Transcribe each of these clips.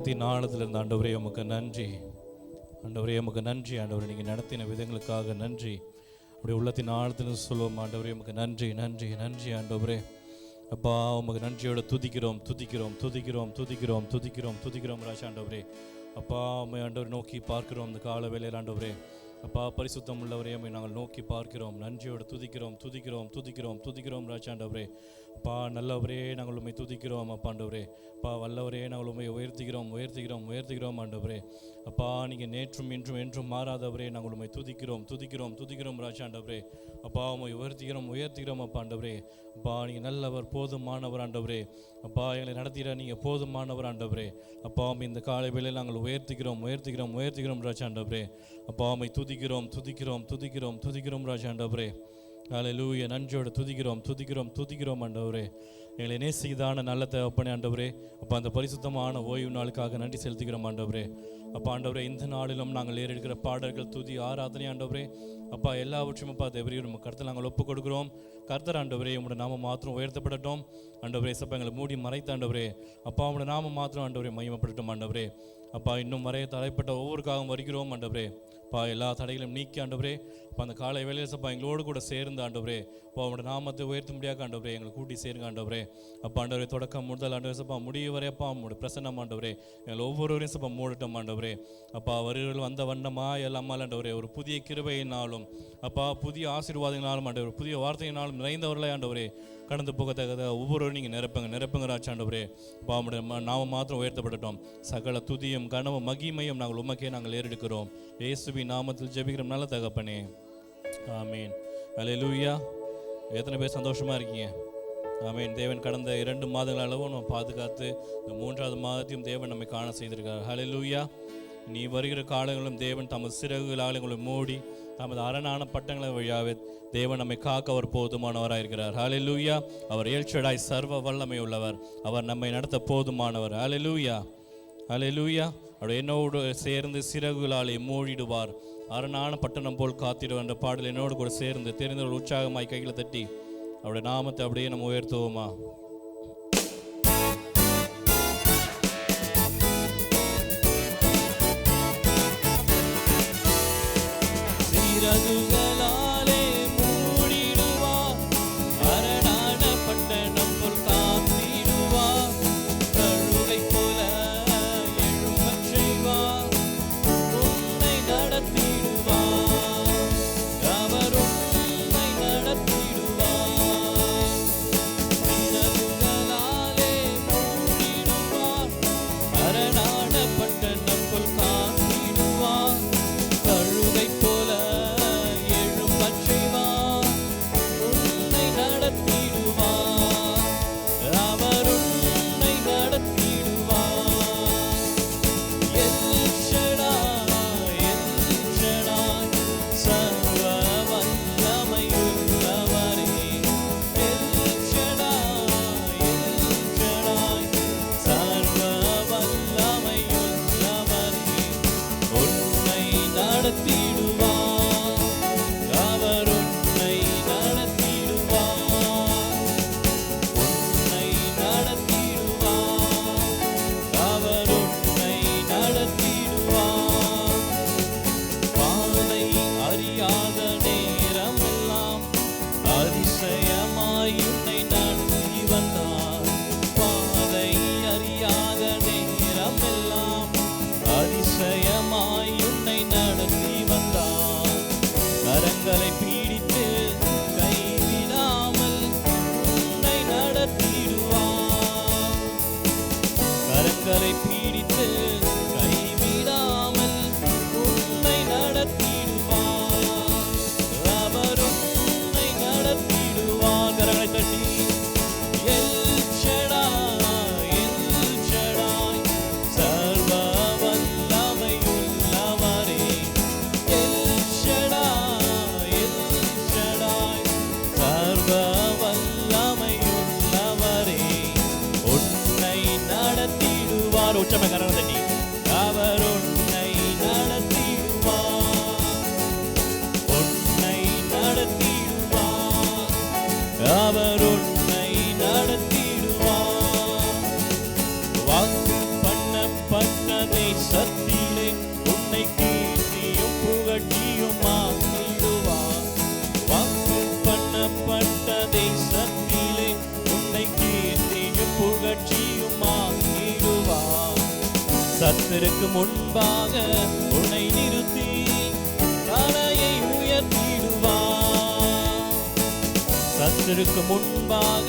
உடைய உள்ளத்தின் ஆண்டவரே உமக்கு நன்றி. ஆண்டவரே உமக்கு நன்றி. ஆண்டவரே நீங்கள் நடத்தின விதங்களுக்காக நன்றி. அப்படி உள்ளத்தின் ஆழத்தில் சொல்லுவோம் ஆண்டவரே உமக்கு நன்றி நன்றி நன்றி ஆண்டவரே. அப்பா உமக்கு நன்றியோட துதிக்கிறோம் துதிக்கிறோம் துதிக்கிறோம் துதிக்கிறோம் துதிக்கிறோம் துதிக்கிறோம் ராஜா ஆண்டவரே. அப்பா உண்மை ஆண்டவர் நோக்கி பார்க்கிறோம் அந்த கால வேலையில் ஆண்டவரே. அப்பா பரிசுத்தம் உள்ளவரையும் நாங்கள் நோக்கி பார்க்கிறோம் நன்றியோடு துதிக்கிறோம் துதிக்கிறோம் துதிக்கிறோம் துதிக்கிறோம் ராஜாண்டவரே அப்பா நல்லவரே நாங்கள் உண்மை துதிக்கிறோம் அப்பாண்டவரே. அப்பா வல்லவரே நாங்கள் உண்மை உயர்த்துகிறோம் உயர்த்துகிறோம் உயர்த்துகிறோம் ஆண்டவரே. அப்பா நீங்கள் நேற்றும் இன்றும் என்றும் மாறாதவரே நாங்கள் உண்மை துதிக்கிறோம் துதிக்கிறோம் துதிக்கிறோம் ராஜாண்டவரே அப்பா உண்மை உயர்த்துகிறோம் உயர்த்துகிறோம் அப்பாண்டவரே அப்பா நீங்கள் நல்லவர் போதுமானவர் ஆண்டவரே. அப்பா எங்களை நடத்திட நீங்கள் போதுமானவர் ஆண்டவரே. அப்பா இந்த காலை வேளையில் நாங்கள் உயர்த்துகிறோம் உயர்த்துகிறோம் உயர்த்துகிறோம் ராஜா ஆண்டவரே. அப்பா உண்மை துதிக்கிறோம் துதிக்கிறோம் துதிக்கிறோம் துதிக்கிறோம் ராஜா ஆண்டவரே நன்றியோடு துதிக்கிறோம் துதிக்கிறோம் துதிக்கிறோம் ஆண்டவரே. எங்களை நேசிதான நல்ல தேவைப்பனே ஆண்டவரே. அப்போ அந்த பரிசுத்தமான ஓய்வு நாளுக்காக நன்றி செலுத்துகிறோம் ஆண்டவரே. அப்பா ஆண்டவரே இந்த நாளிலும் நாங்கள் ஏறெடுக்கிற பாடல்கள் துதி ஆராதனை ஆண்டவரே. அப்பா எல்லாவற்றையும் அப்பா தேவரையும் நம்ம கருத்தில் நாங்கள் ஒப்புக் கொடுக்கிறோம். கர்த்தர் ஆண்டவரே உங்களோட நாம மாத்திரம் உயர்த்தப்படட்டும். ஆண்டவரே சப்பா எங்களை மூடி மறைத்த ஆண்டவரே. அப்பா உங்களோட நாம மாத்திரம் ஆண்டவரே மையமப்படட்டும் ஆண்டவரே. அப்பா இன்னும் வரைய தலைப்பட்ட ஒவ்வொருக்காகவும் வருகிறோம் ஆண்டவரே. அப்பா எல்லா தடைகளையும் நீக்கி ஆண்டவரே அப்பா அந்த காலை வேலையில் சப்பா எங்களோடு கூட சேர்ந்து ஆண்டவரே அப்பா உங்களோட நாமத்தை உயர்த்த முடியாத ஆண்டவரே எங்களை கூட்டி சேருங்க ஆண்டவரே. அப்பா ஆண்டவரே தொடக்கம் முதல் ஆண்டவரே சப்பா முடிய வரை அப்பா உங்களோட பிரசன்னம் ஆண்டவரே. எங்களை ஒவ்வொருவரையும் சப்பா மூடட்டும் ஆண்டவரே. அப்பா வருகிறவர்கள் வந்த வண்ணமா எல்லாம் ஆண்டவரே ஒரு புதிய கிருபையினாலும் அப்பா புதிய ஆசீர்வாதங்களாலும் ஆண்டவர் புதிய வார்த்தையினாலும் நிறைந்தவர்களே ஆண்டவரே. கடந்து போகத்தக்கத ஒவ்வொருவரும் நீங்கள் நிரப்புங்க நிரப்புங்க ராச்சாண்டவரே பாவமுடைய நாம மாத்திரம் உயர்த்தப்படட்டும் சகல துதியும் கனவும் மகிமையும் நாங்கள் உமக்கே நாங்கள் ஏறெடுக்கிறோம். இயேசுவி நாமத்தில் ஜெபிக்கிறோம் நல்ல தகப்பனே. ஆமீன். லூயா எத்தனை பேர் சந்தோஷமா இருக்கீங்க? ஆமீன். தேவன் கடந்த இரண்டு மாதங்கள் அளவும் நம்ம பாதுகாத்து இந்த மூன்றாவது மாதத்தையும் தேவன் நம்மை காண செய்திருக்கார். லூயா நீ வருகிற காலங்களும் தேவன் தமது சிறகுகள் ஆளுங்களும் மூடி தமது அரணான பட்டங்களை வழியாவே தேவன் நம்மை காக்க அவர் போதுமானவராக இருக்கிறார். ஹாலிலூயா அவர் ஏழ்ச்சடாய் சர்வ வல்லமை உள்ளவர். அவர் நம்மை நடத்த போதுமானவர். ஹாலிலூயா ஹாலிலூயா அவர் என்னோடு சேர்ந்து சிறகுகளாலே மூடிடுவார் அரணான பட்டணம் போல் காத்திடுவார் என்ற பாடல் என்னோடு கூட சேர்ந்து தெரிந்தவர்கள் உற்சாகமாய் கையில் தட்டி அவருடைய நாமத்தை அப்படியே நம்ம உயர்த்துவோமா? gotta be கர்த்தருக்கு முன்பாக உன்னை நிறுத்தி தலையை உயர்த்திடுவார் கர்த்தருக்கு முன்பாக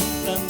tan, tan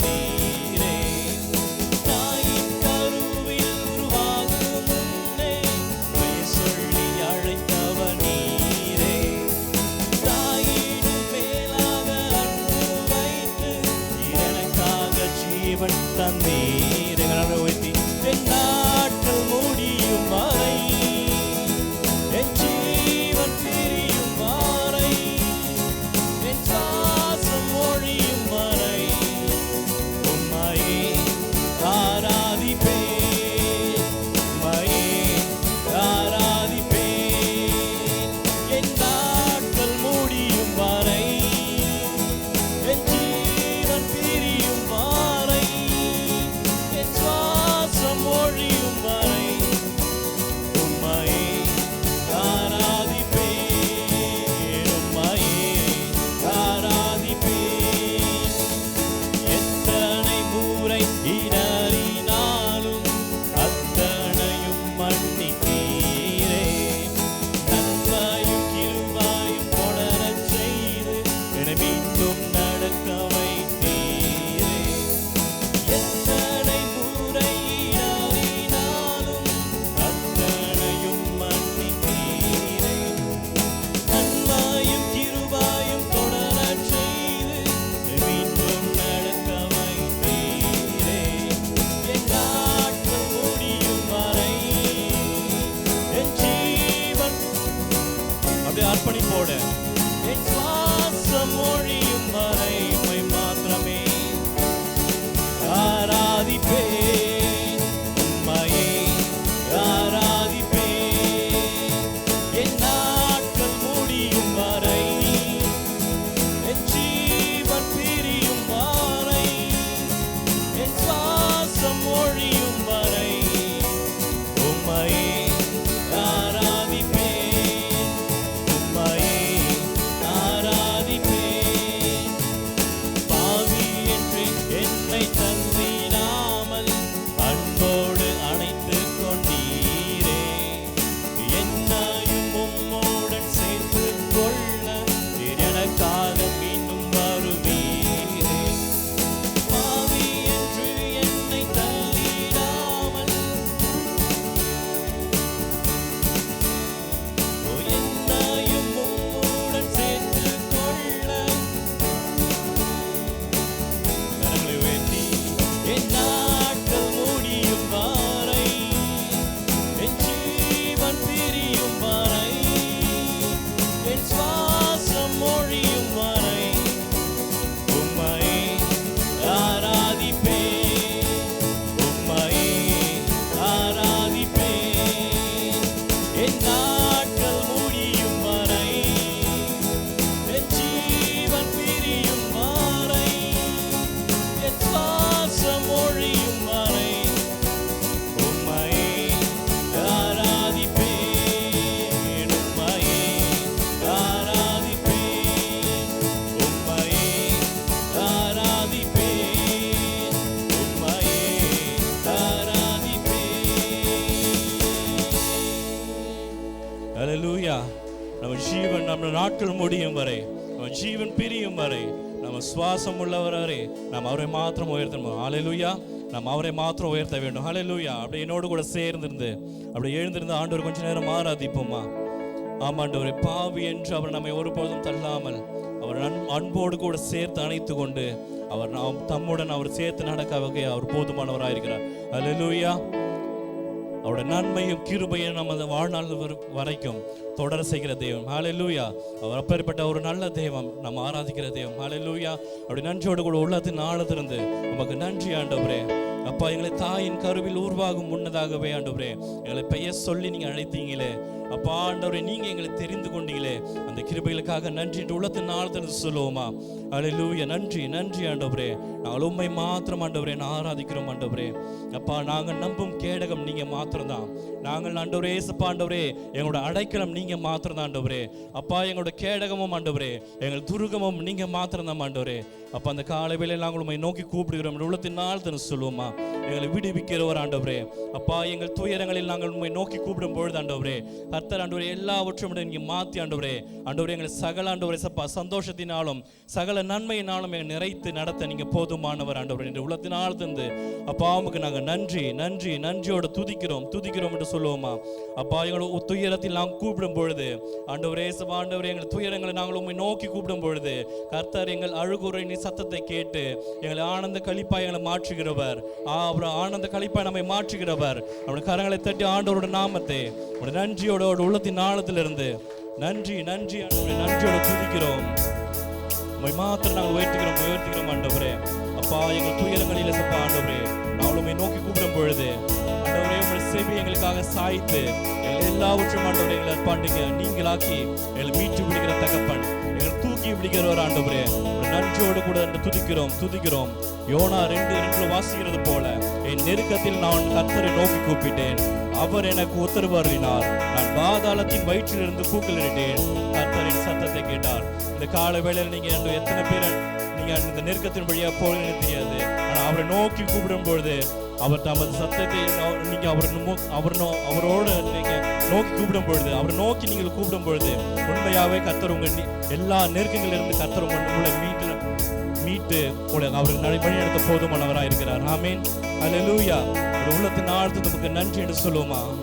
நாட்கள் முடியும் வரை அவன் ஜீவன் பிரியும் வரை நம்ம சுவாசம் உள்ளவர் வரை நம்ம அவரை மாத்திரம் உயர்த்தணும் ஹalleluya நம்ம அவரை மாத்திரம் உயர்த்த வேண்டும். ஹalleluya அப்படி என்னோடு கூட சேர்ந்திருந்து அப்படி எழுந்திருந்து ஆண்டவர் கொஞ்ச நேரம் ஆராதிப்போமா? ஆமாண்டவரே பாவி என்று அவர் நம்மை ஒருபோதும் தள்ளாமல் அவர் அன்போடு கூட சேர்த்து அணைத்து கொண்டு அவர் நாம் தம்முடன் அவர் சேர்த்து நடக்க வகை அவர் போதுமானவராயிருக்கிறார். ஹalleluya அவருடைய நன்மையும் கிருபையும் நமது வாழ்நாள் வரைக்கும் தொடர செய்கிற தெய்வம். ஹாலெல்லூயா அவர் அப்பேற்பட்ட ஒரு நல்ல தெய்வம். நம்ம ஆராதிக்கிற தெய்வம். ஹாலெல்லூயா அப்படி நன்றியோடு கூட உள்ளத்தின் ஆழத்திலிருந்து உமக்கு நன்றி ஆண்டவரே. அப்பா எங்களை தாயின் கருவில் உருவாகும் முன்னதாகவே ஆண்டவரே. எங்களை பெயர் சொல்லி நீங்க அழைத்தீங்களே. அப்பா ஆண்டவரே நீங்க எங்களை தெரிந்து கொண்டீங்களே. அந்த கிருபைகளுக்காக நன்றி. என்று உள்ளத்தின் ஆழத்திலிருந்து சொல்லுவோமா? ஹalleluya நன்றி நன்றி ஆண்டவரே. நாங்கள் உண்மை மாத்திரம் ஆண்டவரே நான் ஆராதிக்கிறோம் ஆண்டவரே. அப்பா நாங்கள் நம்பும் கேடகம் நீங்க மாத்திரம்தான். நாங்கள் ஆண்டவரே ஏசப்பா ஆண்டவரே எங்களோட அடைக்கலம் நீங்க மாத்திரம் தான் ஆண்டவரே. அப்பா எங்களோட கேடகமும் ஆண்டவரே. எங்கள் துருகமும் நீங்க மாத்திரம்தான் ஆண்டவரே. அப்பா அந்த காலை வேளையில் நாங்கள் உண்மை நோக்கி கூப்பிடுகிறோம். உள்ளத்தின் நாள் சொல்லுவோமா? எங்களை விடுவிக்கிறவர் ஆண்டவரே. அப்பா எங்கள் துயரங்களில் நாங்கள் உண்மை நோக்கி கூப்பிடும் பொழுது ஆண்டவரே கர்த்தர் ஆண்டவரே எல்லாவற்றும் விட மாற்றி ஆண்டவரே. ஆண்டவரே எங்களை சகல ஆண்டவரே சப்பா சந்தோஷத்தினாலும் சகல நன்மையினாலும் எங்களை நிறைத்து நடத்த நீங்கள் போதுமானவர் ஆண்டவரே. என்று உள்ளத்தினால் தந்து அப்பா உமக்கு நாங்கள் நன்றி நன்றி நன்றியோடு துதிக்கிறோம் துதிக்கிறோம் என்று சொல்லுவோமா? அப்பா எங்களோட துயரத்தில் நாங்கள் கூப்பிடும் பொழுது ஆண்டவரே சபா ஆண்டவரே எங்கள் துயரங்களை நாங்கள் உண்மை நோக்கி கூப்பிடும் பொழுது கர்த்தர் எங்கள் அழுகுறை நீ சத்தத்தை கேட்டு எங்களை ஆனந்த கழிப்பாய் எங்களை மாற்றுகிறவர். ஆ, ஆனந்த கழிப்பாய் நம்மை மாற்றுகிறவர். அவனுடைய கரங்களை தட்டி ஆண்டவரோட நாமத்தை நன்றியோட ஒரு உள்ளத்தின் ஆழத்திலிருந்து நன்றி நன்றி ஆண்டவரே நன்றியோட துதிக்கிறோம். உம்மை மாத்திரம் நாங்கள் உயர்த்துகிறோம் உயர்த்துகிறோம் ஆண்டவரே. அப்பா எங்கள் துயரங்களில் சப்பா ஆண்டவரே. நாங்கள் உம்மை நோக்கி கூப்பிடும் பொழுது ஆண்டவரே உங்களுடைய செவி எங்களுக்காக சாய்த்து எங்கள் எல்லாவற்றும் ஆண்டவரே எங்களை அர்ப்பணிங்க நீங்களாக்கி எங்களை மீட்டு விடுகிற தகப்பன் எங்களை தூக்கி விடுகிறவர் ஆண்டவரே. நன்றியோடு கூட என்று துதிக்கிறோம் துதிக்கிறோம். யோனா ரெண்டு ரெண்டு வாசிக்கிறது போல என் நெருக்கத்தில் நான் கர்த்தரை நோக்கி கூப்பிட்டேன். அவர் எனக்கு உத்தரவு அருளினார். நான் பாதாளத்தின் வயிற்றிலிருந்து கூக்கலிட்டேன் கர்த்தரின் சத்தத்தை கேட்டார். இந்த கால வேளையில் நீங்க எத்தனை பேர் நீங்க இந்த நெருக்கத்தின் வழியா போகணும்னு தெரியாது. ஆனா அவரை நோக்கி கூப்பிடும் பொழுது அவர் தமது சத்தத்தை நீங்க அவர் அவர் நோ- அவரோடு நீங்க நோக்கி கூப்பிடும் பொழுது அவரை நோக்கி நீங்கள் கூப்பிடும் பொழுது உண்மையாவே கர்த்தர் உங்க எல்லா நெருக்கங்களிலிருந்து கர்த்தர் உங்க- உங்களை மீட்டு மீட்டு உங்களை அவருக்கு நடை வழி நடத்த போதுமானவராக இருக்கிறார் ஆமீன். அலலூயா உள்ளத்தின் ஆழ்த்து நமக்கு நன்றி என்று சொல்லுவோமா?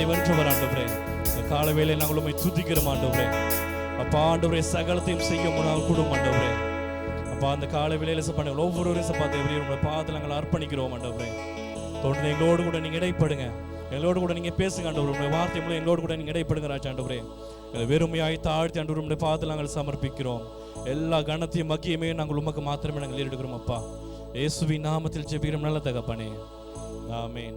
பாதாளத்தை வென்றவர் ஆண்டவரே. இந்த கால வேளையில் நாங்கள் உண்மை துதிக்கிறோம் ஆண்டவரே. அப்பா ஆண்டவரே சகலத்தையும் செய்ய முன்னால் கூடும் ஆண்டவரே. அப்பா அந்த கால வேலையில் சப்பாங்க ஒவ்வொருவரும் சப்பா தேவரே உங்களை பாதத்தில் நாங்கள் அர்ப்பணிக்கிறோம் ஆண்டவரே. தொடர்ந்து எங்களோடு கூட நீங்கள் இடைப்படுங்க. எங்களோடு கூட நீங்கள் பேசுங்க ஆண்டவர். உங்களுடைய வார்த்தை மூலம் எங்களோடு கூட நீங்கள் இடைப்படுங்க ராஜா ஆண்டவரே. எங்களை வெறுமையாய் தாழ்த்தி ஆண்டவர் உங்களுடைய பாதத்தில் நாங்கள் சமர்ப்பிக்கிறோம். எல்லா கணத்தையும் மக்கியமே நாங்கள் உமக்கு மாத்திரமே நாங்கள் ஏறெடுக்கிறோம் அப்பா. இயேசுவின் நாமத்தில் ஜெபிக்கிறோம். நல்ல தகப்பனே. ஆமே ஆமென்.